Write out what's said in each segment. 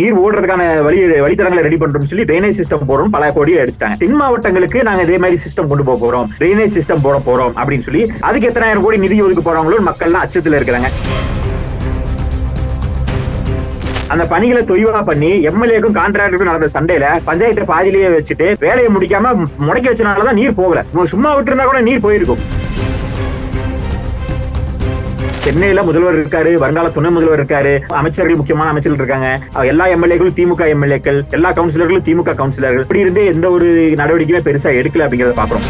நீர் ஓடுறதுக்கான வழி வழித்தடங்களை ரெடி பண்றோம்னு சொல்லி ட்ரைனேஜ் சிஸ்டம் போறோம் பல கோடியை அடிச்சிட்டாங்க. தென் மாவட்டங்களுக்கு நாங்க இதே மாதிரி சிஸ்டம் கொண்டு போக போறோம். ட்ரைனேஜ் சிஸ்டம் போட போறோம் அப்படின்னு சொல்லி அதுக்கு எத்தனாயிரம் கோடி நிதி ஒதுக்க போறவங்களும் மக்கள்லாம் அச்சத்துல இருக்கிறாங்க. அந்த பணிகளை தொய்வா பண்ணி எம்எல்ஏக்கும் கான்ட்ராக்டருக்கும் நடந்த சண்டையில பஞ்சாயத்தை பாதியிலேயே வச்சுட்டு வேலையை முடிக்காம முடக்கி வச்சனாலதான் நீர் போகல. சும்மா விட்டு இருந்தா கூட நீர் போயிருக்கும். சென்னையில முதல்வர் இருக்காரு வருங்கால துணை முதல்வர் இருக்காரு அமைச்சர்கள் முக்கியமான அமைச்சர்கள் இருக்காங்க. எல்லா எம்எல்ஏக்களும் திமுக எம்எல்ஏக்கள் எல்லா கவுன்சிலர்களும் திமுக கவுன்சிலர்கள். இப்படி இருந்து எந்த ஒரு நடவடிக்கையுமே பெருசா எடுக்கல அப்படிங்கறத பாக்குறோம்.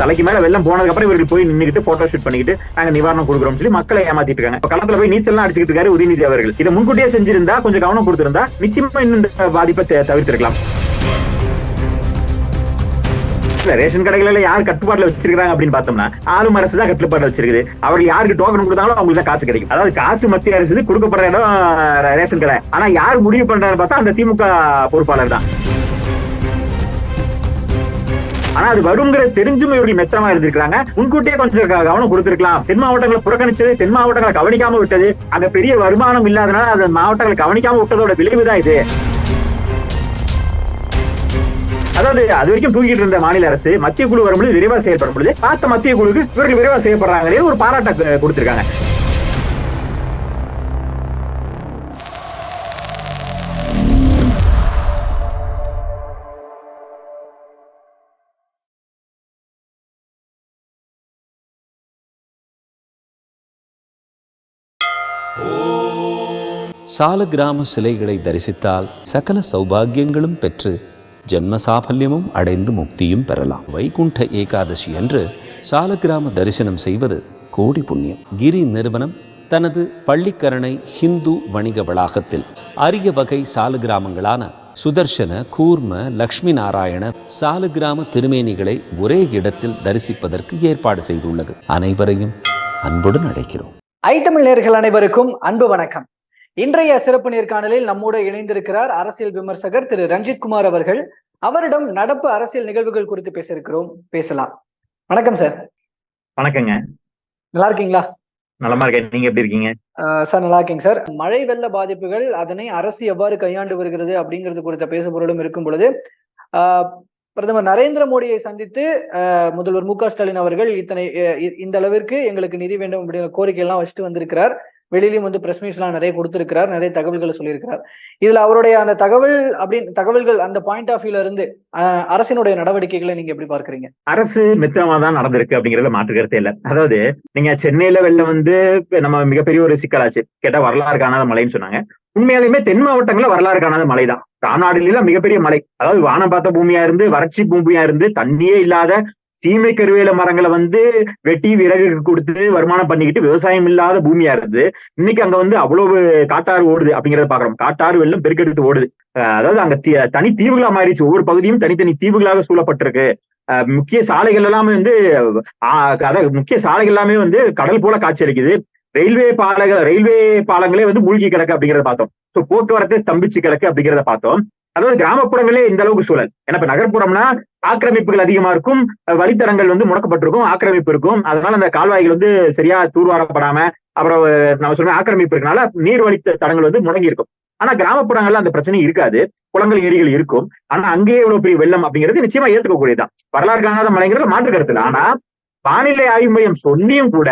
தலைக்கு மேல வெள்ளம் போனதுக்கு அப்புறம் இவர்கள் போய் நின்றுட்டு போட்டோ ஷூட் பண்ணிக்கிட்டு நாங்க நிவாரணம் கொடுக்குறோம் சொல்லி மக்களை ஏமாத்திட்டு இருக்காங்க. இப்ப களத்துல போய் நீச்சல்லாம் அடிச்சுட்டு இருக்காரு உதயநிதி அவர்கள். இதை முன்கூட்டியே செஞ்சிருந்தா கொஞ்சம் கவனம் கொடுத்திருந்தா நிச்சயமா இன்னும் இந்த பாதிப்பை தவிர்த்திருக்கலாம். இல்ல ரேஷன் கடைகள் யார் கட்டுப்பாட்டுல வச்சிருக்காங்க அப்படின்னு பார்த்தோம்னா ஆளும் அரசு தான் கட்டுப்பாடு வச்சிருக்குது. அவர்கள் யாருக்கு டோக்கன் கொடுத்தாலும் அவங்களுக்கு தான் காசு கிடைக்கும். அதாவது காசு மத்திய அரசு கொடுக்கப்படுற இடம் ரேஷன் கடை. ஆனா யார் முடிவு பண்றாரு பார்த்தா அந்த திமுக பொறுப்பாளர் தான். ஆனா அது வருங்கிற தெரிஞ்சும் இவர்கள் மெத்தமா இருந்திருக்காங்க முன்கூட்டியே கொஞ்சம் கவனம் கொடுத்திருக்கலாம். தென் மாவட்டங்களை புறக்கணிச்சது தென் மாவட்டங்களை கவனிக்காம விட்டது. அங்க பெரிய வருமானம் இல்லாதனால அந்த மாவட்டங்களை கவனிக்காம விட்டதோட விளைவு தான் இது. அதாவது அது வரைக்கும் தூக்கிட்டு இருந்த மாநில அரசு மத்திய குழு வரும்போது விரைவா செயல்படும் பொழுது பார்த்த மத்திய குழுக்கு இவர்கள் விரைவா செய்யப்படுறாங்களே ஒரு பாராட்ட கொடுத்திருக்காங்க. சாலக்கிராம சிலைகளை தரிசித்தால் சகல சௌபாகியங்களும் பெற்று ஜென்ம சாபல்யமும் அடைந்து முக்தியும் பெறலாம். வைகுண்ட ஏகாதசி அன்று சாலக்கிராம தரிசனம் செய்வது கோடி புண்ணியம். கிரி நிறுவனம் தனது பள்ளிக்கரணை ஹிந்து வணிக வளாகத்தில் அரிய வகை சாலக்கிராமங்களான சுதர்சன கூர்ம லக்ஷ்மி நாராயண சாலக்கிராம திருமேனிகளை ஒரே இடத்தில் தரிசிப்பதற்கு ஏற்பாடு செய்துள்ளது. அனைவரையும் அன்புடன் அழைக்கிறோம். ஐத்தமிழ் நேர்கள் அனைவருக்கும் அன்பு வணக்கம். இன்றைய சிறப்பு நேர்காணலில் நம்மோடு இணைந்திருக்கிறார் அரசியல் விமர்சகர் திரு ரஞ்சித் குமார் அவர்கள். அவரிடம் நடப்பு அரசியல் நிகழ்வுகள் குறித்து பேச இருக்கிறோம் பேசலாம். வணக்கம் சார். வணக்கங்க. நல்லா இருக்கீங்களா? நலமா இருக்கேன். நீங்க எப்படி இருக்கீங்க? சார் நல்லா இருக்கீங்க சார். மழை வெள்ள பாதிப்புகள் அதனை அரசு எவ்வாறு கையாண்டு வருகிறது அப்படிங்கிறது குறித்த பேசுபொருளும் இருக்கும் பொழுது பிரதமர் நரேந்திர மோடியை சந்தித்து முதல்வர் மு க ஸ்டாலின் அவர்கள் இத்தனை இந்த அளவிற்கு எங்களுக்கு நிதி வேண்டும் அப்படிங்கிற கோரிக்கை எல்லாம் வச்சுட்டு வந்திருக்கிறார். வெளியிலையும் வந்து பிரஸ் மீட்ஸ்லாம் நிறைய கொடுத்துருக்கிறார் நிறைய தகவல்களை சொல்லியிருக்கிறார். இதுல அவருடைய அந்த தகவல் அப்படின்னு தகவல்கள் அந்த பாயிண்ட் ஆஃப் வியூல இருந்து அஹ் அரசினுடைய நடவடிக்கைகளை நீங்க எப்படி பார்க்கறீங்க? அரசு மித்தமா தான் நடந்திருக்கு அப்படிங்கறத மாற்று இல்லை. இல்ல அதாவது நீங்க சென்னையில வெளில வந்து நம்ம மிகப்பெரிய ஒரு சிக்கலாச்சு. கேட்டா வரலாறு காணாத மழைன்னு சொன்னாங்க. உண்மையாலுமே தென் மாவட்டங்கள்ல வரலாறு காணாத மழை தான். தமிழ்நாடுல மிகப்பெரிய மழை. அதாவது வானம் பார்த்த பூமியா இருந்து வறட்சி பூமியா இருந்து தண்ணியே இல்லாத சீமை கருவேல மரங்களை வந்து வெட்டி விறகு கொடுத்து வருமானம் பண்ணிக்கிட்டு விவசாயம் இல்லாத பூமியா இருந்தது. இன்னைக்கு அங்க வந்து அவ்வளவு காட்டாறு ஓடுது அப்படிங்கறத பாக்குறோம். காட்டாறு வெள்ளம் பெருக்கெடுத்து ஓடுது. அதாவது அங்க தனி தீவுகளா மாறிடுச்சு. ஒவ்வொரு பகுதியும் தனித்தனி தீவுகளாக சூழப்பட்டிருக்கு. முக்கிய சாலைகள் எல்லாமே வந்து ஆஹ் அதாவது முக்கிய சாலைகள் எல்லாமே வந்து கடல் போல காட்சி அளிக்குது. ரயில்வே பாலங்கள் ரயில்வே பாலங்களே வந்து மூழ்கி கிடக்கு அப்படிங்கறத பார்த்தோம். ஸோ போக்குவரத்தை ஸ்தம்பிச்சு கிடக்கு அப்படிங்கறத பார்த்தோம். அதாவது கிராமப்புறங்களே இந்த அளவுக்கு சூழல். ஏன்னா இப்ப நகர்ப்புறம்னா ஆக்கிரமிப்புகள் அதிகமா இருக்கும். வழித்தடங்கள் வந்து முடக்கப்பட்டிருக்கும். ஆக்கிரமிப்பு இருக்கும். அதனால அந்த கால்வாய்கள் வந்து சரியா தூர்வாரப்படாம அப்புறம் நம்ம சொல்ற ஆக்கிரமிப்பு இருக்கனால நீர் வழி தடங்கள் வந்து முடங்கி இருக்கும் ஆனா கிராமப்புறங்கள்ல அந்த பிரச்சனை இருக்காது. குளங்கள் ஏரிகள் இருக்கும். ஆனா அங்கேயே இவ்வளவு பெரிய வெள்ளம் அப்படிங்கிறது நிச்சயமா ஏற்றுக்கக்கூடியதான் வரலாறு காணாத மலைங்கிறது மாற்று கருத்துல ஆனா வானிலை ஆய்வு மையம் சொன்னியும் கூட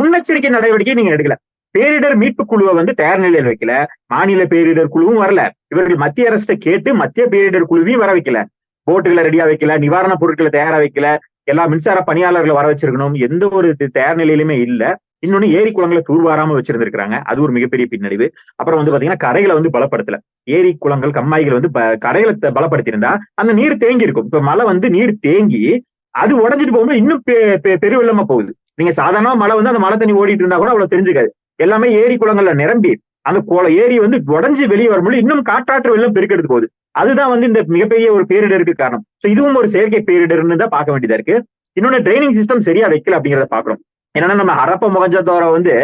முன்னெச்சரிக்கை நடவடிக்கை நீங்க எடுக்கல. பேரிடர் மீட்பு குழுவை வந்து தயார் நிலையில் வைக்கல. மாநில பேரிடர் குழுவும் வரல. இவர்கள் மத்திய அரசை கேட்டு மத்திய பேரிடர் குழுவையும் வர வைக்கல. போட்டுகளை ரெடியா வைக்கல நிவாரணப் பொருட்களை தயாரா வைக்கல. எல்லா மின்சார பணியாளர்களை வர வச்சிருக்கணும். எந்த ஒரு தயார் நிலையிலுமே இல்ல. இன்னொன்னு ஏரி குளங்களை தூர்வாராம வச்சிருந்திருக்காங்க அது ஒரு மிகப்பெரிய பின்னடைவு. அப்புறம் வந்து பாத்தீங்கன்னா கரைகளை வந்து பலப்படுத்தல. ஏரி குளங்கள் கம்மாய்கள் வந்து ப- கரைகளை பலப்படுத்தியிருந்தா அந்த நீர் தேங்கி இருக்கும். இப்ப மழை வந்து நீர் தேங்கி அது உடஞ்சிட்டு போகும்போது இன்னும் பெ- பெருவெள்ளமா போகுது. நீங்க சாதாரண மழை வந்து அந்த மழை தண்ணி ஓடிட்டு இருந்தா கூட அவ்வளவு தெரிஞ்சுக்காது. எல்லாமே ஏரி குளங்கள்ல நிரம்பி அந்த குள ஏரி வந்து உடஞ்சி வெளியே வரும்போது இன்னும் காற்றாற்று வெள்ளம் பெருக்கெடுத்து போகுது. அதுதான் வந்து இந்த மிகப்பெரிய ஒரு பேரிடருக்கு காரணம். சோ இதுவும் ஒரு செயற்கை பேரிடர்னு தான் பார்க்க வேண்டியதா இருக்கு. இன்னொன்னு ட்ரைனிங் சிஸ்டம் சரியா வைக்கல அப்படிங்கறத பாக்குறோம் என்னன்னா நம்ம ஹரப்ப முகஞ்சதோர வந்து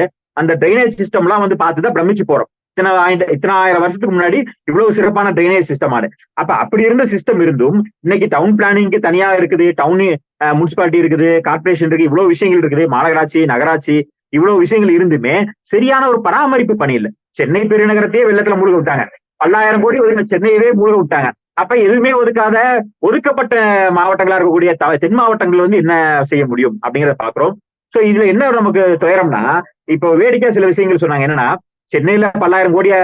அந்த ட்ரைனேஜ் சிஸ்டம் எல்லாம் வந்து பார்த்துதான் பிரமிச்சு போறோம். இத்தனை ஆயிரம் இத்தனை ஆயிரம் வருஷத்துக்கு முன்னாடி இவ்வளவு சிறப்பான ட்ரைனேஜ் சிஸ்டம் ஆடு அப்ப அப்படி இருந்த சிஸ்டம் இருந்தும் இன்னைக்கு டவுன் பிளானிங்க்கு தனியா இருக்குது டவுன் முனிசிபாலிட்டி இருக்குது கார்பரேஷன் இருக்கு இவ்வளவு விஷயங்கள் இருக்குது மாநகராட்சி நகராட்சி இவ்வளவு விஷயங்கள் இருந்துமே சரியான ஒரு பராமரிப்பு பணி இல்லை. சென்னை பெருநகரத்தையே வெள்ளத்துல மூழ்க விட்டாங்க. பல்லாயிரம் கோடி ஒதுங்க சென்னையவே மூழ்க விட்டாங்க. அப்ப எதுவுமே ஒதுக்காத ஒதுக்கப்பட்ட மாவட்டங்களா இருக்கக்கூடிய த- தென் மாவட்டங்கள் வந்து என்ன செய்ய முடியும் அப்படிங்கறத பாக்குறோம் சோ இதுல என்ன நமக்கு துயரம்னா இப்போ வேடிக்கை சில விஷயங்கள் சொன்னாங்க. என்னன்னா சென்னையில பல்லாயிரம் கோடிய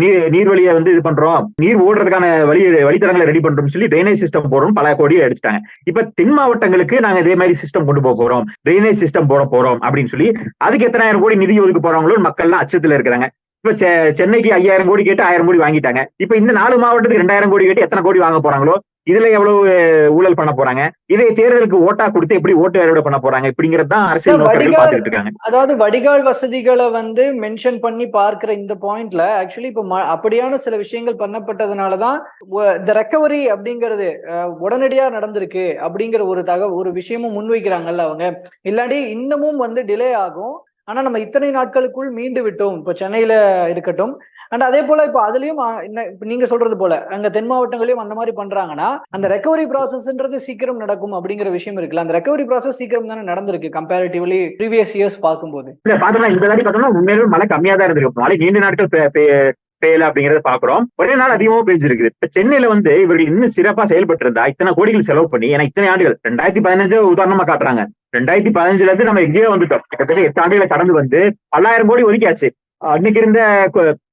நீர் நீர்வழியை வந்து இது பண்றோம். நீர் ஓடுறதுக்கான வழி வழித்தடங்களை ரெடி பண்றோம்னு சொல்லி ட்ரைனேஜ் சிஸ்டம் போடுறோம் பல கோடியை அடிச்சிட்டாங்க. இப்ப தென் மாவட்டங்களுக்கு நாங்க இதே மாதிரி சிஸ்டம் கொண்டு போக போறோம். ட்ரைனேஜ் சிஸ்டம் போட போறோம் அப்படின்னு சொல்லி அதுக்கு எத்தனாயிரம் கோடி நிதி ஒதுக்க போறாங்களோ மக்கள்லாம் அச்சத்துல இருக்கிறாங்க. இப்ப சென்னைக்கு ஐயாயிரம் கோடி கேட்டு ஆயிரம் கோடி வாங்கிட்டாங்க. இப்ப இந்த நாலு மாவட்டத்துக்கு ரெண்டாயிரம் கோடி கேட்டு எத்தனை கோடி வாங்க போறாங்களோ இதுல எவ்வளவு ஊழல் பண்ண போறாங்க? இதை தேர்தலுக்கு ஓட்டா கொடுத்து எப்படி ஓட்டு அறுவடை பண்ண போறாங்க? இப்படிங்கிறது தான் அரசியல் பார்த்துட்டு இருக்காங்க. அதாவது வடிகால் வசதிகளை வந்து மென்ஷன் பண்ணி பார்க்கிற இந்த பாயிண்ட்ல ஆக்சுவலி இப்ப அப்படியான சில விஷயங்கள் பண்ணப்பட்டதுனாலதான் இந்த ரெக்கவரி அப்படிங்கிறது உடனடியா நடந்திருக்கு அப்படிங்கிற ஒரு தக ஒரு விஷயமும் முன்வைக்கிறாங்கல்ல அவங்க. இல்லாட்டி இன்னமும் வந்து டிலே ஆகும். ஆனா நம்ம இத்தனை நாட்களுக்குள் மீண்டு விட்டோம். இப்ப சென்னையில இருக்கட்டும். அண்ட் அதே போல இப்ப அதுலயும் நீங்க சொல்றது போல அங்க தென் மாவட்டங்களையும் அந்த மாதிரி பண்றாங்கன்னா அந்த ரெக்கவரி ப்ராசஸ்ன்றது சீக்கிரம் நடக்கும் அப்படிங்கிற விஷயம் இருக்குல்ல. அந்த ரெக்கவரி ப்ராசஸ் சீக்கிரம் தானே நடந்திருக்கு கம்பேரிட்டிவ்லி ப்ரீவியஸ் இயர்ஸ் பார்க்கும்போது. இல்ல பாத்தோம்னா இந்த வாட்டி பார்த்தோம்னா உண்மையிலும் மழை கம்மியா தான் இருந்திருக்கு. மழை நீண்ட நாட்கள் பெ- பெய்யல அப்படிங்கறத பாக்குறோம் ஒரே நாள் அதிகமா பெஞ்சிருக்குது. இப்ப சென்னையில வந்து இவர்கள் இன்னும் சிறப்பா செயல்பட்டு இருந்தா இத்தனை கோடிகள் செலவு பண்ணி ஏன்னா இத்தனை ஆண்டுகள் ரெண்டாயிரத்தி பதினஞ்சு உதாரணமா காட்டுறாங்க. ரெண்டாயிரத்தி பதினஞ்சுல இருந்து நம்ம எங்கேயோ வந்துட்டோம். கிட்டத்தட்ட எட்டு ஆண்டுகளை கடந்து வந்து பல்லாயிரம் கோடி ஒதுக்கியாச்சு. அன்னைக்கு இருந்த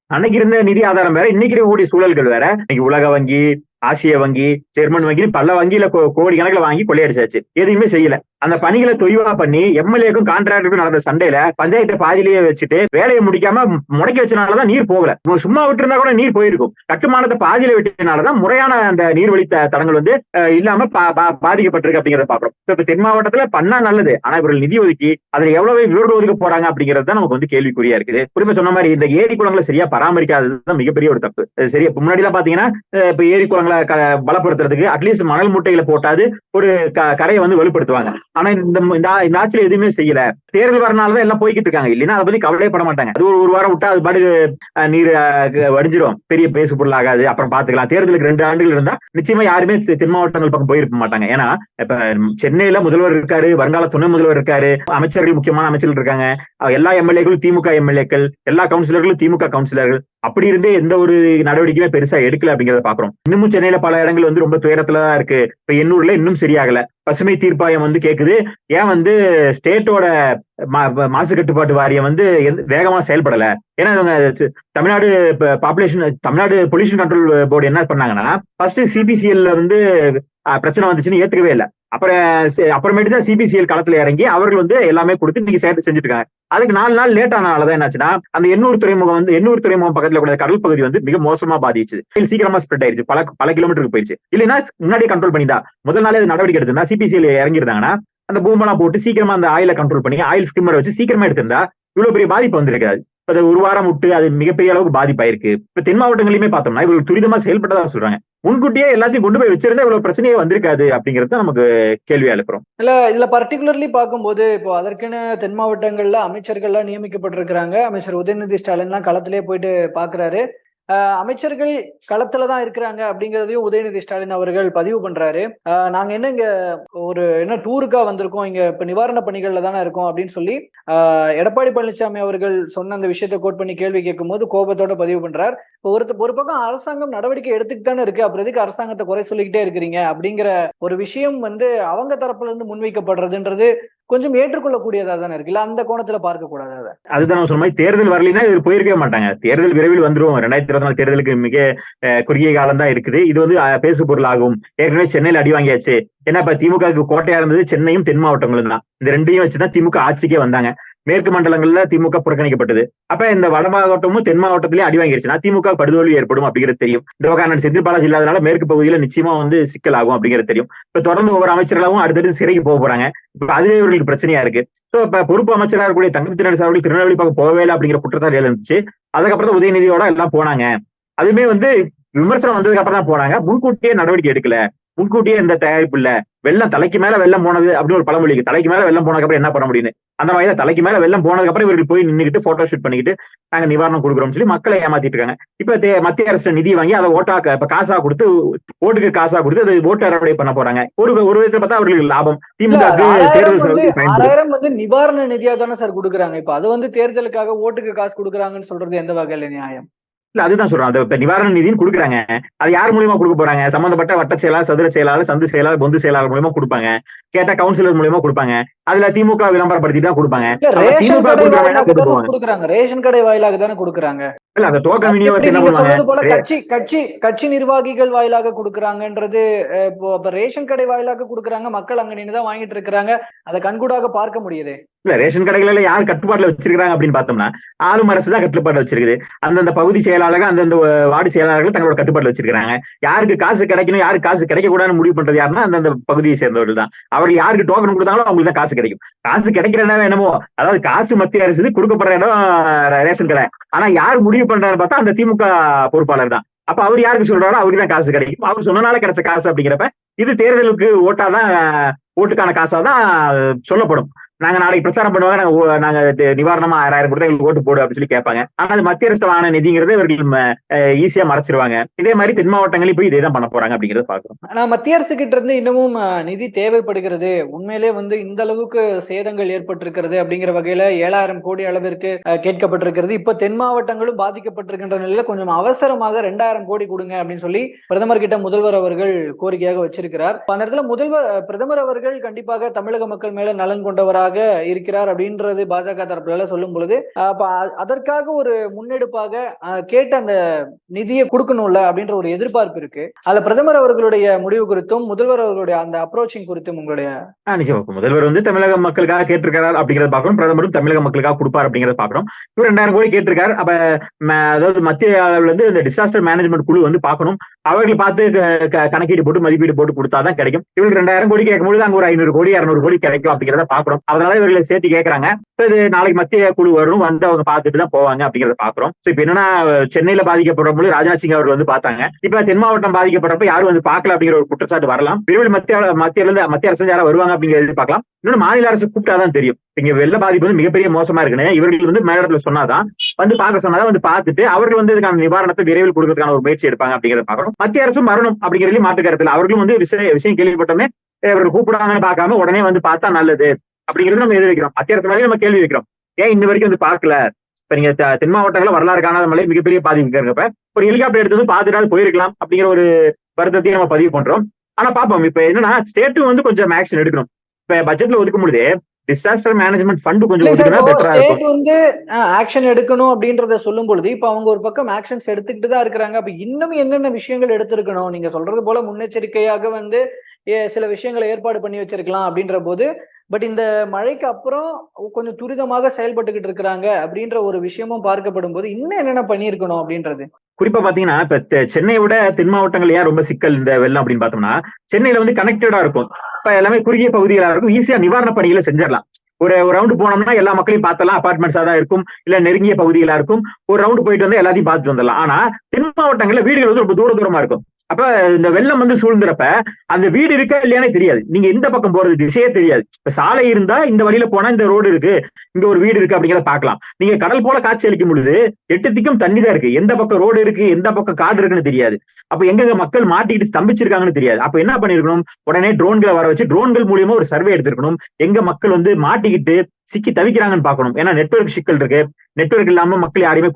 அன்னைக்கு இருந்த நிதி ஆதாரம் வேற இன்னைக்கு இருக்கக்கூடிய சூழல்கள் வேற. இன்னைக்கு உலக வங்கி ஆசிய வங்கி ஜெர்மன் வங்கி பல வங்கியில கோடி கணக்குல வாங்கி கொள்ளையடிச்சாச்சு. எதுவுமே செய்யல. அந்த பணிகளை தொய்வா பண்ணி எம்எல்ஏக்கும் கான்ட்ராக்டருக்கும் நடந்த சண்டையில பஞ்சாயத்தை பாதியிலேயே வச்சுட்டு வேலையை முடிக்காம முடக்கி வச்சனாலதான் நீர் போகல. சும்மா விட்டுருந்தா கூட நீர் போயிருக்கும். கட்டுமானத்தை பாதியில விட்டதுனாலதான் முறையான அந்த நீர்வழி த- தடங்கள் வந்து இல்லாம பா- பா- பாதிக்கப்பட்டிருக்கு அப்படிங்கறத பாக்குறோம். இப்ப தென் மாவட்டத்துல பண்ணா நல்லது. ஆனா இவர்கள் நிதி ஒதுக்கி அதுல எவ்வளவு இவர்கள் ஒதுக்க போறாங்க அப்படிங்கிறது தான் நமக்கு வந்து கேள்விக்குறியா இருக்குது. குறிப்பா சொன்ன மாதிரி இந்த ஏரி குளங்களை சரியா பராமரிக்காதது மிகப்பெரிய ஒரு தப்பு. சரியா முன்னாடி எல்லாம் பாத்தீங்கன்னா இப்ப ஏரி குளங்களை பலப்படுத்துறதுக்கு அட்லீஸ்ட் மணல் மூட்டைகளை போட்டாது ஒரு க- கரையை வந்து வலுப்படுத்துவாங்க ஆனா இந்த இந்த ஆ- ஆட்சியில எதுவுமே செய்யல. தேர்தல் வரனாலதான் எல்லாம் போய்கிட்டு இருக்காங்க. இல்லைன்னா அதை பத்தி கவலையே பட மாட்டாங்க. அது ஒரு வாரம் விட்டா அது பாடு நீர் வடிஞ்சிரும். பெரிய பேசு பொருளாகாது. அப்புறம் பாத்துக்கலாம். தேர்தலுக்கு ரெண்டு ஆண்டுகள் இருந்தா நிச்சயமா யாருமே தென் மாவட்டங்கள் பக்கம் போயிருக்க மாட்டாங்க. ஏன்னா இப்ப சென்னையில முதல்வர் இருக்காரு வருங்கால துணை முதல்வர் இருக்காரு அமைச்சர்கள் முக்கியமான அமைச்சர்கள் இருக்காங்க. எல்லா எம்எல்ஏக்களும் திமுக எம்எல்ஏக்கள் எல்லா கவுன்சிலர்களும் திமுக கவுன்சிலர்கள். அப்படி இருந்தே எந்த ஒரு நடவடிக்கையுமே பெருசா எடுக்கல அப்படிங்கறத பாக்குறோம். இன்னமும் சென்னையில பல இடங்கள் வந்து ரொம்ப துயரத்துலதான் இருக்கு. இப்ப எண்ணூர்ல இன்னும் சரியாகல. பசுமை தீர்ப்பாயம் வந்து கேக்குது. ஏன் வந்து ஸ்டேட்டோட மா- மாசு கட்டுப்பாட்டு வாரியம் வந்து எந்த- வேகமா செயல்படல. ஏன்னா இவங்க Tamil Nadu population Tamil Nadu pollution control board என்ன பண்ணாங்கன்னா ஃபர்ஸ்ட் சிபிசிஎல்ல வந்து பிரச்சனை வந்துச்சுன்னு ஏத்துக்கவே இல்லை. அப்புறம் அப்புறமேட்டு தான் சிபிசிஎல் களத்துல இறங்கி அவர்கள் வந்து எல்லாமே கொடுத்து இன்னைக்கு சேர்த்து செஞ்சுட்டு இருக்காங்க அதுக்கு நாலு நாள் லேட் ஆனாலதான் என்னாச்சுன்னா அந்த எண்ணூர் துறைமுகம் வந்து எண்ணூர் துறைமுகம் பக்கத்துல கூட கடல் பகுதி வந்து மிக மோசமா பாதிச்சு. சீக்கிரமா ஸ்ப்ரெட் ஆயிருச்சு. பல பல கிலோமீட்டருக்கு போயிருச்சு. இல்லைன்னா முன்னாடியே கண்ட்ரோல் பண்ணிதா முதல் நாளே அது நடவடிக்கை எடுத்திருந்தா சிபிசிஎல் இறங்கிருந்தாங்கன்னா அந்த பூமெல்லாம் போட்டு சீக்கிரமா அந்த ஆயில கண்ட்ரோல் பண்ணி ஆயில் ஸ்கிம்மரை வச்சு சீக்கிரமா எடுத்திருந்தா இவ்வளவு பெரிய பாதிப்பு வந்திருக்காது. அது ஒரு வாரம் விட்டு அது மிகப்பெரிய அளவுக்கு பாதிப்பாயிருக்கு. இப்ப தென் மாவட்டங்களையுமே பார்த்தோம்னா இவ்வளவு துரிதமா செயல்பட்டதா சொல்றாங்க. முன்கூட்டியே எல்லாத்தையும் கொண்டு போய் வச்சிருந்தா இவ்வளவு பிரச்சனையே வந்திருக்காது அப்படிங்கிறது நமக்கு கேள்வி எழுப்புறோம். இல்ல இதுல பர்டிகுலர்லி பார்க்கும்போது இப்போ அதற்குன்னு தென் மாவட்டங்கள்ல அமைச்சர்கள்லாம் நியமிக்கப்பட்டிருக்கிறாங்க. அமைச்சர் உதயநிதி ஸ்டாலின்லாம் களத்திலே போயிட்டு பாக்குறாரு அமைச்சர்கள் களத்துல தான் இருக்கிறாங்க அப்படிங்கிறதையும் உதயநிதி ஸ்டாலின் அவர்கள் பதிவு பண்றாரு. நாங்க என்ன இங்க ஒரு என்ன டூருக்கா வந்திருக்கோம் இங்க இப்ப நிவாரண பணிகள்ல தானே இருக்கோம் அப்படின்னு சொல்லி எடப்பாடி பழனிசாமி அவர்கள் சொன்ன அந்த விஷயத்தை கோட் பண்ணி கேள்வி கேட்கும்போது கோபத்தோட பதிவு பண்றார். இப்போ ஒரு ஒரு பக்கம் அரசாங்கம் நடவடிக்கை எடுத்துக்கிட்டு தானே இருக்கு அப்புறம் எதுக்கு அரசாங்கத்தை குறை சொல்லிக்கிட்டே இருக்கிறீங்க அப்படிங்கிற ஒரு விஷயம் வந்து அவங்க தரப்புல இருந்து முன்வைக்கப்படுறதுன்றது கொஞ்சம் ஏற்றுக்கொள்ளக்கூடியதா தானே இருக்கு? இல்ல அந்த கோணத்துல பார்க்க கூடாது அதை அதுதான் சொன்ன மாதிரி தேர்தல் வரலைன்னா இது போயிருக்கவே மாட்டாங்க. தேர்தல் விரைவில் வந்துருவோம் ரெண்டாயிரத்தி இருபத்தி நாலு தேர்தலுக்கு மிக குறுகிய காலம் தான் இருக்குது. இது வந்து பேசு பொருள் ஆகும் ஏற்கனவே சென்னையில் அடி வாங்கியாச்சு. ஏன்னா இப்ப திமுகவுக்கு கோட்டையா இருந்தது சென்னையும் தென் மாவட்டங்களும் தான். இந்த ரெண்டையும் வச்சுதான் திமுக ஆட்சிக்கே வந்தாங்க. மேற்கு மண்டலங்கள்ல திமுக புறக்கணிக்கப்பட்டது. அப்ப இந்த வட மாவட்டமும் தென் மாவட்டத்திலேயே அடி வாங்கிருச்சுன்னா திமுக படுதோல்வி ஏற்படும் அப்படிங்கிறது தெரியும். டோகானன் செந்தில் பாலாஜி இல்லாதனால மேற்கு பகுதியில நிச்சயமா வந்து சிக்கல் ஆகும் அப்படிங்கிறது தெரியும். இப்ப தொடர்ந்து ஒவ்வொரு அமைச்சர்களாகவும் அடுத்தடுத்து சிறைக்கு போக போறாங்க. இப்ப அதுவே இவர்களுக்கு பிரச்சனையா இருக்கு. சோ இப்ப பொறுப்பு அமைச்சராக இருக்கக்கூடிய தங்கத்தினர் அவர்கள் திருநெல்வேலி பக்கம் போகவே இல்லை அப்படிங்கிற குற்றச்சாட்டு இருந்துச்சு அதுக்கப்புறம் தான் உதயநிதியோட எல்லாம் போனாங்க. அதுவுமே வந்து விமர்சனம் வந்ததுக்கு அப்புறம் தான் போனாங்க. முன்கூட்டியே நடவடிக்கை எடுக்கல. முன்கூட்டியே இந்த தயாரிப்பு இல்ல. வெள்ளம் தலைக்கு மேல வெள்ளம் போனது அப்படின்னு ஒரு பழமொழி இருக்கு. தலைக்கு மேல வெள்ளம் போனதுக்கு அப்புறம் என்ன பண்ண முடியும்னு? அந்த மாதிரி தான் தலைக்கு மேல வெள்ளம் போனதுக்கு அப்புறம் இவர்கள் போய் நின்னுக்கிட்டு போட்டோ ஷூட் பண்ணிக்கிட்டு நாங்க நிவாரணம் கொடுக்குறோம்னு சொல்லி மக்களை ஏமாத்திட்டு இருக்காங்க. இப்ப மத்திய அரசு நிதி வாங்கி அதை ஓட்டா இப்ப காசா கொடுத்து ஓட்டுக்கு காசா கொடுத்து அது ஓட்டு அறுவடை பண்ண போறாங்க. ஒரு ஒரு விதத்துல பார்த்தா அவர்களுக்கு லாபம். திமுக ஆறாயிரம் வந்து நிவாரண நிதியா தானே சார் கொடுக்குறாங்க. இப்ப அது வந்து தேர்தலுக்காக ஓட்டுக்கு காசு கொடுக்குறாங்கன்னு சொல்றது எந்த வகையில நியாயம்? இல்ல அதுதான் சொல்றேன். அது நிவாரண நிதின்னு கொடுக்குறாங்க. அது யார் மூலியமா கொடுக்க போறாங்க? சம்பந்தப்பட்ட வட்ட செயலாளர் சதுர செயலாளர் சந்து செயலாளர் பொந்து செயலாளர் மூலியமா கொடுப்பாங்க. கேட்டா கவுன்சிலர் மூலியமா கொடுப்பாங்க. அதுல திமுக விளம்பரப்படுத்தி தான் கொடுப்பாங்க ரேஷன் கடை கொடுக்குறாங்க வாயிலாக தானே கொடுக்குறாங்க. ரேஷன் கடை வாயிலாக தானே கொடுக்குறாங்க. இல்ல அந்த டோக்கன் விநியோகத்தை என்ன பண்ணுவாங்க? கட்சி கட்சி கட்சி நிர்வாகிகள் வாயிலாக கொடுக்குறாங்கன்றது இப்போ அப்ப ரேஷன் கடை வாயிலாக கொடுக்குறாங்க. மக்கள் அங்க நின்று தான் வாங்கிட்டு இருக்கிறாங்க. அதை கண்கூடாக பார்க்க முடியுதே. இல்ல ரேஷன் கடைகள் யார் கட்டுப்பாட்டுல வச்சிருக்காங்க அப்படின்னு பார்த்தோம்னா ஆளும் அரசு தான் கட்டுப்பாடு வச்சிருக்குது. அந்தந்த பகுதி செயலாளர்கள் அந்தந்த வார்டு செயலாளர்கள் தங்களோட கட்டுப்பாட்டுல வச்சிருக்காங்க யாருக்கு காசு கிடைக்கணும் யாருக்கு காசு கிடைக்க கூடாதுன்னு முடிவு பண்றது யாருன்னா அந்தந்த பகுதியை சேர்ந்தவர்கள் தான். அவர்கள் யாருக்கு டோக்கன் கொடுத்தாங்களோ அவங்களுக்கு தான் காசு கிடைக்கும். காசு கிடைக்கிற இடம் என்னமோ அதாவது காசு மத்திய அரசு கொடுக்கப்படுற இடம் ரேஷன் கடை. ஆனா யார் முடிவு பண்றாரு பார்த்தா அந்த திமுக பொறுப்பாளர் தான். அப்ப அவர் யாருக்கு சொல்றாரோ அவருக்கு தான் காசு கிடைக்கும். அவர் சொன்னனால கிடைச்ச காசு அப்படிங்கிறப்ப இது தேர்தலுக்கு ஓட்டாதான் ஓட்டுக்கான காசா தான் சொல்லப்படும். நாங்க நாளைக்கு பிரச்சாரம் பண்ணுவாங்க நாங்க நாங்க நிவாரணமா ஆறாயிரம் கொடுத்தா எங்களுக்கு ஓட்டு போடு அப்படின்னு சொல்லி கேட்பாங்க. ஆனா அது மத்திய அரசு வாங்கின இவர்கள் ஈஸியா மறைச்சிருவாங்க. இதே மாதிரி தென் மாவட்டங்களையும் போய் இதே தான் பண்ண போறாங்க அப்படிங்கறத பாக்குறோம் ஆனா மத்திய அரசு கிட்ட இருந்து இன்னமும் நிதி தேவைப்படுகிறது. உண்மையிலே வந்து இந்த அளவுக்கு சேதங்கள் ஏற்பட்டிருக்கிறது அப்படிங்கிற வகையில ஏழாயிரம் கோடி அளவிற்கு அஹ், கேட்கப்பட்டிருக்கிறது. இப்ப தென் மாவட்டங்களும் பாதிக்கப்பட்டிருக்கின்ற நிலையில கொஞ்சம் அவசரமாக ரெண்டாயிரம் கோடி கொடுங்க அப்படின்னு சொல்லி பிரதமர் கிட்ட முதல்வர் அவர்கள் கோரிக்கையாக வச்சிருக்கிறார். அந்த இடத்துல முதல்வர் பிரதமர் அவர்கள் கண்டிப்பாக தமிழக மக்கள் மேல நலன் கொண்டவராக இருக்கிறார் அப்படின்றது பாஜக தரப்புல சொல்லும் பொழுது அப்ப அதற்காக ஒரு முன்னெடுப்பாக கேட்ட அந்த நிதியை கொடுக்கணும்ல அப்படின்ற ஒரு எதிர்பார்ப்பு இருக்கு. அதுல பிரதமர் அவர்களுடைய முடிவு குறித்தும் முதல்வர் அவர்களுடைய அந்த அப்ரோச்சிங் குறித்தும் உங்களுடைய நிச்சயமா. முதல்வர் வந்து தமிழக மக்களுக்காக கேட்டிருக்கிறார் அப்படிங்கறத பாக்குறோம் பிரதமரும் தமிழக மக்களுக்காக கொடுப்பார் அப்படிங்கறத பாக்குறோம் இவர் ரெண்டாயிரம் கோடி கேட்டிருக்காரு. அப்ப அதாவது மத்திய அளவுல இருந்து இந்த டிசாஸ்டர் மேனேஜ்மெண்ட் குழு வந்து பார்க்கணும். அவர்கள் பார்த்து கணக்கீடு போட்டு மதிப்பீடு போட்டு கொடுத்தாதான் கிடைக்கும். இவங்களுக்கு ரெண்டாயிரம் கோடி கேட்கும்போது அங்க ஒரு ஐநூறு கோடி இரநூறு கோடி கிடைக்கும் அப்படிங்கறத பாக்குறோம் அதனால இவர்களை சேர்த்து கேட்கறாங்க இது நாளைக்கு மத்திய குழு வரும் வந்து அவங்க பார்த்துட்டு தான் போவாங்க அப்படிங்கறத பாக்குறோம். இப்ப என்னன்னா சென்னையில பாதிக்கப்படுற போது ராஜ்நாத் சிங் அவர்கள் வந்து பார்த்தாங்க. இப்ப தென் மாவட்டம் பாதிக்கப்படுறப்ப யாரும் வந்து பார்க்கல அப்படிங்கிற ஒரு குற்றச்சாட்டு வரலாம். விரைவில் மத்திய மத்தியில இருந்து மத்திய அரசு யாரும் வருவாங்க அப்படிங்கிறது எதிர்பார்க்கலாம். இன்னொன்னு மாநில அரசு கூப்பிட்டாதான் தெரியும். இங்க வெள்ள பாதிப்பு வந்து மிகப்பெரிய மோசமா இருக்குன்னு. இவர்கள் வந்து மேலிடத்துல சொன்னாதான் வந்து பார்க்க சொன்னாதான் வந்து பார்த்துட்டு அவர்கள் வந்து இதுக்கான நிவாரணத்தை விரைவில் கொடுக்கறதுக்கான ஒரு முயற்சி எடுப்பாங்க அப்படிங்கறத பாக்குறோம். மத்திய அரசும் வரணும் அப்படிங்கிறதுலயும் மாற்று கருத்துல. அவர்களும் வந்து விஷயம் விஷயம் கேள்விப்பட்டோமே இவர்கள் கூப்பிடாங்கன்னு பார்க்காம உடனே வந்து பார்த்தா நல்லது. அப்படிங்கிறது நம்ம எதிர் வைக்கிறோம். மேலே நம்ம கேள்வி வைக்கிறோம். ஏன் இன்ன வரைக்கும் வந்து பார்க்கல? இப்ப நீங்க தென் மாவட்டங்கள வரலாறு காணாத மழை மிகப்பெரிய பாதிப்பு இருக்கப்ப ஒரு ஹெலிகாப்டர் எடுத்து வந்து பார்த்துட்டு போயிருக்கலாம் அப்படிங்கிற ஒரு வருத்தத்தையும் நம்ம பதிவு பண்றோம். ஆனா பாப்போம் இப்ப என்னன்னா ஸ்டேட்டும் வந்து கொஞ்சம் ஆக்ஷன் எடுக்கணும். இப்ப பட்ஜெட்ல ஒதுக்கும் பொழுது டிசாஸ்டர் மேனேஜ்மெண்ட் ஃபண்ட் கொஞ்சம் ஸ்டேட் வந்து ஆக்ஷன் எடுக்கணும் அப்படின்றத சொல்லும் பொழுது இப்ப அவங்க ஒரு பக்கம் ஆக்ஷன்ஸ் எடுத்துக்கிட்டு தான் இருக்கிறாங்க. அப்ப இன்னும் என்னென்ன விஷயங்கள் எடுத்திருக்கணும்? நீங்க சொல்றது போல முன்னெச்சரிக்கையாக வந்து சில விஷயங்களை ஏற்பாடு பண்ணி வச்சிருக்கலாம் அப்படின்ற போது பட் இந்த மழைக்கு அப்புறம் கொஞ்சம் துரிதமாக செயல்பட்டுக்கிட்டு இருக்கிறாங்க அப்படின்ற ஒரு விஷயமும் பார்க்கப்படும் போது இன்னும் என்னென்ன பண்ணியிருக்கணும் அப்படின்றது? குறிப்பா பாத்தீங்கன்னா இப்ப தெ- சென்னையை விட தென் மாவட்டங்கள் ஏன் ரொம்ப சிக்கல் இந்த வெள்ளம் அப்படின்னு பார்த்தோம்னா சென்னையில வந்து கனெக்டடா இருக்கும். இப்ப எல்லாமே குறுகிய பகுதிகளா இருக்கும். ஈஸியா நிவாரண பணிகளை செஞ்சிடலாம். ஒரு ரவுண்டு போனோம்னா எல்லா மக்களையும் பார்த்தலாம் அபார்ட்மெண்ட்ஸா தான் இருக்கும். இல்ல நெருங்கிய பகுதிகளா இருக்கும். ஒரு ரவுண்டு போயிட்டு வந்து எல்லாத்தையும் பார்த்துட்டு வந்துடலாம். ஆனா தென் மாவட்டங்கள்ல வீடுகள் வந்து ரொம்ப தூர தூரமா இருக்கும். அப்ப இந்த வெள்ளம் வந்து சூழ்ந்துறப்ப அந்த வீடு இருக்கா இல்லையானே தெரியாது. நீங்க எந்த பக்கம் போறது திசையே தெரியாது. இப்ப சாலை இருந்தா இந்த வழியில போனா இந்த ரோடு இருக்கு இங்க ஒரு வீடு இருக்கு அப்படிங்கிறத பாக்கலாம் நீங்க கடல் போல காட்சி அளிக்கும் பொழுது எட்டு திக்கும் தண்ணி தான் இருக்கு. எந்த பக்கம் ரோடு இருக்கு எந்த பக்கம் காடு இருக்குன்னு தெரியாது. அப்ப எங்க மக்கள் மாட்டிக்கிட்டு ஸ்தம்பிச்சிருக்காங்கன்னு தெரியாது. அப்ப என்ன பண்ணிருக்கணும்? உடனே ட்ரோன்களை வர வச்சு ட்ரோன்கள் மூலியமா ஒரு சர்வே எடுத்திருக்கணும். எங்க மக்கள் வந்து மாட்டிக்கிட்டு சிக்கி தவிக்கிறாங்கன்னு பார்க்கணும். ஏன்னா நெட்வொர்க் சிக்கல் இருக்கு. நெட்வொர்க் இல்லாம மக்கள் யாரையுமே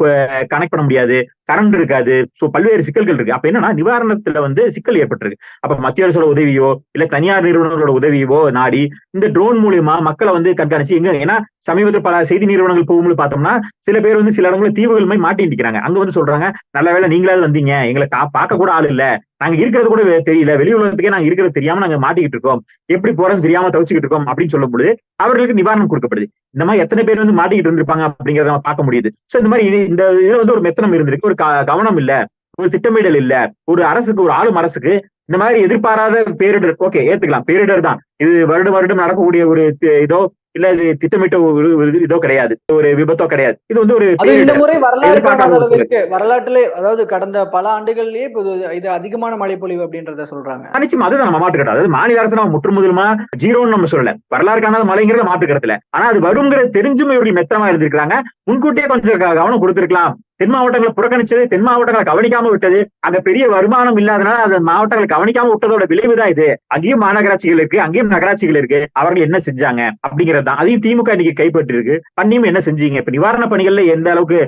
கனெக்ட் பண்ண முடியாது. கரண்ட் இருக்காது. சோ பல்வேறு சிக்கல்கள் இருக்கு. அப்ப என்னன்னா நிவாரணத்துல வந்து சிக்கல் ஏற்பட்டிருக்கு. அப்ப மத்திய அரசோட உதவியோ இல்ல தனியார் நிறுவனங்களோட உதவியோ நாடி இந்த ட்ரோன் மூலியமா மக்களை வந்து கண்காணிச்சு எங்க ஏன்னா சமீபத்தில் பல செய்தி நிறுவனங்கள் போகும்போது பார்த்தோம்னா சில பேர் வந்து சில இடங்களில் தீவுகள் மாதிரி மாட்டிட்டு நிக்கிறாங்க அங்க வந்து சொல்றாங்க நல்ல வேளை நீங்களாவது வந்தீங்க. எங்களை கா- பார்க்க கூட ஆள் இல்ல. நாங்க இருக்கிறது கூட தெரியல. வெளி உலகத்துக்கே நாங்க இருக்கிறது தெரியாம நாங்க மாட்டிக்கிட்டு இருக்கோம். எப்படி போறோம்னு தெரியாம தவிச்சுக்கிட்டு இருக்கோம் அப்படின்னு சொல்லும்போது அவர்களுக்கு நிவாரணம் கொடுக்கப்படுது. இந்த மாதிரி எத்தனை பேர் வந்து மாட்டிக்கிட்டு இருந்திருப்பாங்க அப்படிங்கறத நம்ம பார்க்க முடியுது. சோ இந்த மாதிரி இந்த இதுல வந்து ஒரு மெத்தனம் இருந்திருக்கு. ஒரு கவனம் இல்ல. ஒரு திட்டமிடல் இல்ல. ஒரு அரசுக்கு ஒரு ஆளும் அரசுக்கு இந்த மாதிரி எதிர்பாராத பேரிடர் ஓகே ஏத்துக்கலாம். பேரிடர் தான். இது வருடம் வருடம் நடக்கக்கூடிய ஒரு இதோ இல்ல இது திட்டமிட்ட ஒரு இதோ கிடையாது. ஒரு விபத்தோ கிடையாது. இது வந்து ஒரு இந்த முறை வரலாறு அளவிற்கு வரலாற்றிலே அதாவது கடந்த பல ஆண்டுகள்லயே இது- அதிகமான மழைப்பொழிவு அப்படின்றத சொல்றாங்க. நிச்சயமா அதுதான் நம்ம மாற்றுக்கிறோம் அதாவது மாநில அரசு நம்ம முற்றுமுதலுமா ஜீரோன்னு நம்ம சொல்லல. வரலாறு காணாத மலைங்கிறத மாற்றுக்கிறதுல ஆனா அது வருங்கிற தெரிஞ்சும் இவர்கள் மெத்தனமா இருந்திருக்காங்க முன்கூட்டியே கொஞ்சம் கவனம் கொடுத்திருக்கலாம். தென் மாவட்டங்களை புறக்கணிச்சது தென் மாவட்டங்களை கவனிக்காம விட்டது. அங்க பெரிய வருமானம் இல்லாதனால அந்த மாவட்டங்களை கவனிக்காம விட்டதோட விளைவுதான் இது. அங்கேயும் மாநகராட்சிகள் இருக்கு அங்கேயும் நகராட்சிகள் இருக்கு. அவர்கள் என்ன செஞ்சாங்க? அப்படிங்கிறது தான். அதையும் திமுக இன்னைக்கு கைப்பற்றிருக்கு. பண்ணியும் என்ன செஞ்சீங்க? இப்ப நிவாரண பணிகள்ல எந்த அளவுக்கு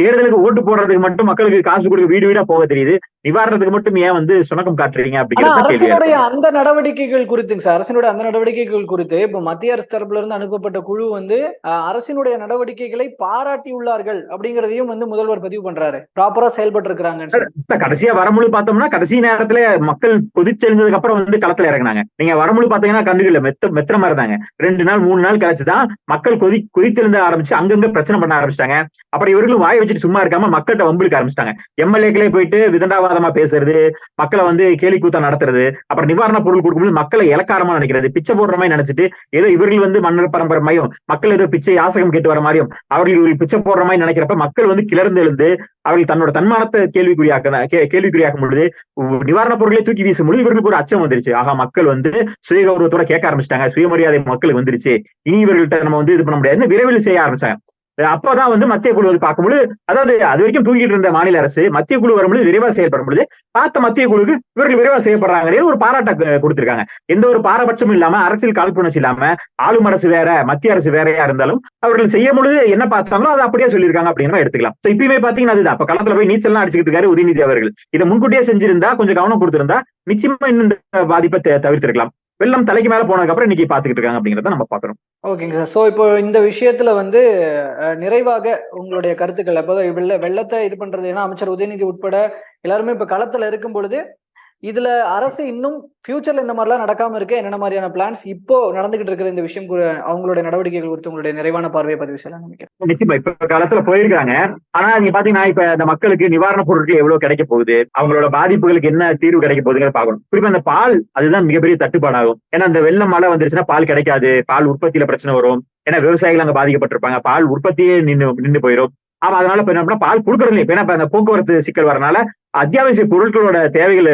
தேர்தலுக்கு ஓட்டு போடுறதுக்கு மட்டும் மக்களுக்கு காசு கொடுக்க வீடு வீடா போக தெரியுது. நிவாரணத்துக்கு மட்டும் ஏன் வந்து சுணக்கம் காட்டுறீங்க இருக்கு. அந்த நடவடிக்கைகள் குறித்துங்க சார். அரசினுடைய அந்த நடவடிக்கைகள் குறித்து இப்ப மத்திய அரசு தரப்புல இருந்து அனுப்பப்பட்ட குழு வந்து அரசினுடைய நடவடிக்கைகளை பாராட்டி உள்ளார்கள் அப்படிங்கறதையும் வந்து முதல்வர் பதிவு பண்றாரு. ப்ராப்பரா செயல்பட்டு. இப்ப கடைசியா வரமுழு பார்த்தோம்னா கடைசி நேரத்துல மக்கள் கொதிச்செழுந்ததுக்கு அப்புறம் வந்து களத்துல இறங்குனாங்க. நீங்க வரமுழு பாத்தீங்கன்னா கண்டுகல மெத்த மெத்தனமா இருந்தாங்க ரெண்டு நாள் மூணு நாள் கழிச்சுதான் மக்கள் கொதி கொதித்தெழுந்த ஆரம்பிச்சு அங்கங்க பிரச்சனை பண்ண ஆரம்பிச்சிட்டாங்க. அப்புறம் இவர்களும் வாய வச்சுட்டு சும்மா இருக்காம மக்கள்கிட்ட வம்பிழுக்க ஆரம்பிச்சிட்டாங்க. எம்எல்ஏக்களே போயிட்டு விதண்டாவாதமா பேசுறது மக்களை வந்து கேலி கூத்தா நடத்துறது அப்புறம் நிவாரண பொருள் கொடுக்கும்போது மக்களை இலக்காரமா நினைக்கிறது பிச்சை போடுற மாதிரி நினைச்சிட்டு ஏதோ இவர்கள் வந்து மன்னர் பரம்பரை மையம் மக்கள் ஏதோ பிச்சை யாசகம் கேட்டு வர மாதிரியும் அவர்கள் இவர்கள் பிச்சை போடுற மாதிரி நினைக்கிறப்ப மக்கள் வந்து கிளர்ந்து எழுந்து அவர்கள் தன்னோட தன்மானத்தை கேள்விக்குறியாக்க கே- கேள்விக்குறியாக்கும் பொழுது நிவாரண நிவாரணப் தூக்கி வீசும் பொழுது இவர்களுக்கு ஒரு அச்சம் வந்துருச்சு. ஆகா மக்கள் வந்து சுய கௌரவத்தோட கேட்க ஆரம்பிச்சிட்டாங்க. சுயமரியாதை மக்களுக்கு வந்துருச்சு. இனி இவர்கள்ட்ட நம்ம வந்து இது பண்ண முடியாதுன்னு விரைவில் செய்ய ஆரம்பிச்சாங்க. அப்பதான் வந்து மத்திய குழு பார்க்கும்போது அதாவது அது வரைக்கும் தூங்கிட்டு இருந்த மாநில அரசு மத்திய குழு வரும்பொழுது விரைவா செயல்படும் பொழுது பார்த்த மத்திய குழுக்கு இவர்கள் விரைவா செய்யப்படுறாங்க ஒரு பாராட்ட கொடுத்திருக்காங்க. எந்த ஒரு பாரபட்சமும் இல்லாம அரசியல் காழ்ப்புணர்ச்சி இல்லாம ஆளும் அரசு வேற மத்திய அரசு வேறையா இருந்தாலும் அவர்கள் செய்யும் பொழுது என்ன பார்த்தாங்களோ அதை அப்படியே சொல்லியிருக்காங்க அப்படின்னு எடுத்துக்கலாம். இப்பயுமே பாத்தீங்கன்னா அதுதான். இப்ப களத்துல போய் நீச்சல்லாம் அடிச்சுட்டு இருக்காரு உதயநிதி அவர்கள். இதை முன்கூட்டியே செஞ்சிருந்தா கொஞ்சம் கவனம் கொடுத்திருந்தா நிச்சயமா இன்னும் இந்த பாதிப்பை தவிர்த்திருக்கலாம். வெள்ளம் தலைக்கு மேல போனதுக்கு அப்புறம் இன்னைக்கு பாத்துக்கிட்டு இருக்காங்க அப்படிங்கறத நம்ம பாக்குறோம். ஓகேங்க சார். ஸோ இப்போ இந்த விஷயத்துல வந்து நிறைவாக உங்களுடைய கருத்துக்கள் அப்போ வெள்ள வெள்ளத்தை இது பண்றது ஏன்னா அமைச்சர் உதயநிதி உட்பட எல்லாருமே இப்ப களத்துல இருக்கும் பொழுது இதுல அரசு இன்னும் ஃபியூச்சர்ல இந்த மாதிரிலாம் நடக்காம இருக்க என்னென்ன மாதிரியான பிளான்ஸ் இப்போ நடந்துகிட்டு இருக்கிற இந்த விஷயம் அவங்களுடைய நடவடிக்கைகள் குறித்து உங்களுடைய நிறைவான பார்வையை பதிவு செய்யலாம் நினைக்கிறேன். நிச்சயமா இப்ப காலத்துல போயிருக்காங்க. ஆனா நீங்க பாத்தீங்கன்னா இப்ப இந்த மக்களுக்கு நிவாரண பொருட்கள் எவ்வளவு கிடைக்க போகுது அவங்களோட பாதிப்புகளுக்கு என்ன தீர்வு கிடைக்க போகுதுங்கிறத பார்க்கணும். குறிப்பா அந்த பால் அதுதான் மிகப்பெரிய தட்டுப்பாடாகும். ஏன்னா இந்த வெள்ளம் மழை வந்துருச்சுன்னா பால் கிடைக்காது பால் உற்பத்தியில பிரச்சனை வரும். ஏன்னா விவசாயிகள் அங்க பாதிக்கப்பட்டிருப்பாங்க பால் உற்பத்தியே நின்னு நின்னு போயிடும் ஆமா அதனால இப்ப என்ன பால் கொடுக்கறதுல இப்ப ஏன்னா அந்த போக்குவரத்து சிக்கல் வரனால அத்தியாவசிய பொருட்களோட தேவைகள்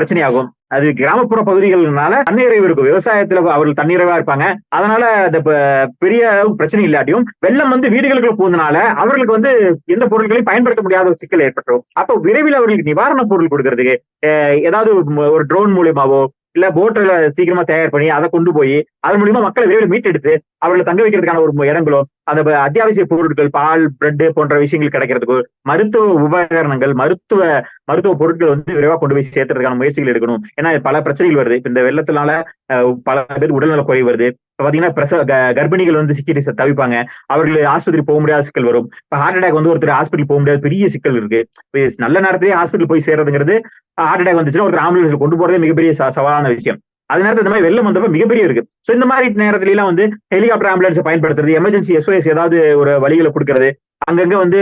பிரச்சனையாகும். அது கிராமப்புற பகுதிகள்னால தன்னிறைவு இருக்கும். விவசாயத்துல அவர்கள் தன்னிறைவா இருப்பாங்க. அதனால அந்த பெரிய அளவு பிரச்சனை இல்லாட்டியும் வெள்ளம் வந்து வீடுகளுக்குள்ள போனதுனால அவர்களுக்கு வந்து எந்த பொருட்களையும் பயன்படுத்த முடியாத ஒரு சிக்கல் ஏற்பட்டுரும். அப்போ விரைவில் அவர்களுக்கு நிவாரண பொருள் கொடுக்கறதுக்கு ஏதாவது ஒரு- ஒரு ட்ரோன் மூலியமாவோ இல்ல போட்டில் சீக்கிரமா தயார் பண்ணி அதை கொண்டு போய் அதன் மூலியமா மக்களை விரைவில் மீட்டெடுத்து அவர்களை தங்க வைக்கிறதுக்கான ஒரு இடங்களோ அந்த அத்தியாவசிய பொருட்கள் பால் பிரெட் போன்ற விஷயங்கள் கிடைக்கிறதுக்கு மருத்துவ உபகரணங்கள் மருத்துவ மருத்துவ பொருட்கள் வந்து விரைவா கொண்டு போய் சேர்த்துறதுக்கான முயற்சிகள் எடுக்கணும். ஏன்னா பல பிரச்சனைகள் வருது. இந்த வெள்ளத்தினால பல பேர் உடல்நல குறைவு வருது. பாத்தீங்கன்னா பிரச க- கர்ப்பிணிகள் வந்து சிக்கிட்டு தவிப்பாங்க. அவர்கள் ஆஸ்பத்திரி போக முடியாத சிக்கல் வரும். இப்ப ஹார்ட் அட்டாக் வந்து ஒருத்தர் ஹாஸ்பிட்டல் போக முடியாத பெரிய சிக்கல் இருக்கு. நல்ல நேரத்திலேயே ஹாஸ்பிட்டல் போய் சேர்றதுங்கிறது ஹார்ட் அட்டாக் வந்துச்சுன்னா ஒருத்தர் ஆம்புலன்ஸ்ல கொண்டு போறதே மிகப்பெரிய சவாலான விஷயம். அது நேரத்துல இந்த மாதிரி வெள்ளம் வந்தப்ப மிகப்பெரிய இருக்கு. சோ இந்த மாதிரி நேரத்துல எல்லாம் வந்து ஹெலிகாப்டர் ஆம்புலன்ஸ் பயன்படுத்துறது எமர்ஜென்சி எஸ்ஓஎஸ் ஏதாவது ஒரு வழிகளை கொடுக்கறது அங்கங்க வந்து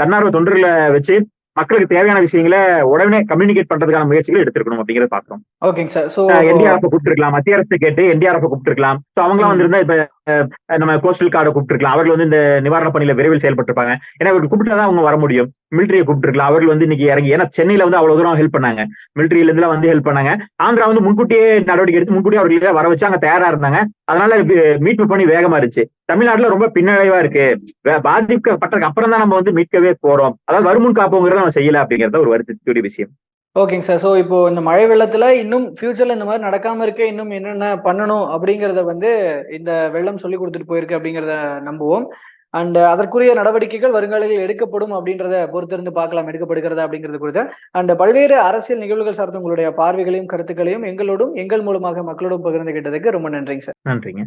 தன்னார்வ தொண்டர்களை வச்சு மக்களுக்கு தேவையான விஷயங்களை உடனே கம்யூனிகேட் பண்றதுக்கான முயற்சிகள் எடுத்திருக்கணும் அப்படிங்கறத பாக்குறோம் ஓகேங்க சார் ஸோ என்டிஆர்எஃப் கூப்பிட்டுருக்கலாம். மத்திய அரசு கேட்டு என்டிஆர்எஃப் கூப்பிட்டுருக்கலாம். சோ அவங்களாம் வந்திருந்தா இப்ப நம்ம கோஸ்டல் கார்டை கூப்பிட்டுருக்கலாம். அவர்கள் வந்து இந்த நிவாரண பணியில விரைவில் செயல்பட்டிருப்பாங்க. ஏன்னா இவர்கள் கூப்பிட்டாதான் அவங்க வர முடியும். மிலிட்டரியை கூப்பிட்டுருக்கலாம். அவர்கள் வந்து இன்னைக்கு இறங்கி ஏன்னா சென்னையில வந்து அவ்வளவு தூரம் ஹெல்ப் பண்ணாங்க. மிலிட்டரியில இருந்து வந்து ஹெல்ப் பண்ணாங்க. ஆந்திரா வந்து முன்கூட்டியே நடவடிக்கை எடுத்து முன்கூட்டியே அவர்களை வர வச்சு அங்க தயாரா இருந்தாங்க. அதனால மீட்பு பண்ணி வேகமா இருந்துச்சு. தமிழ்நாட்டுல ரொம்ப பின்னடைவா இருக்கு. பாதிக்கப்பட்டதுக்கு அப்புறம் தான் நம்ம வந்து மீட்கவே போறோம். அதாவது வருமுன் காப்போங்கிறத நம்ம செய்யல அப்படிங்கறத ஒரு வருத்தத்துக்குரிய விஷயம். ஓகேங்க சார் ஸோ இப்போ இந்த மழை வெள்ளத்துல இன்னும் ஃபியூச்சர்ல இந்த மாதிரி நடக்காம இருக்க இன்னும் என்னென்ன பண்ணணும் அப்படிங்கறத வந்து இந்த வெள்ளம் சொல்லி கொடுத்துட்டு போயிருக்கு அப்படிங்கறத நம்புவோம். அண்ட் uh, அதற்குரிய நடவடிக்கைகள் வருங்காலங்களில் எடுக்கப்படும் அப்படின்றத பொறுத்திருந்து பார்க்கலாம் எடுக்கப்படுகிறதா அப்படிங்கிறது குறித்து. அண்ட் uh, பல்வேறு அரசியல் நிகழ்வுகள் சார்ந்த உங்களுடைய பார்வைகளையும் கருத்துக்களையும் எங்களோடும் எங்கள் மூலமாக மக்களோடும் பகிர்ந்து கேட்டதுக்கு ரொம்ப நன்றிங்க சார். நன்றிங்க.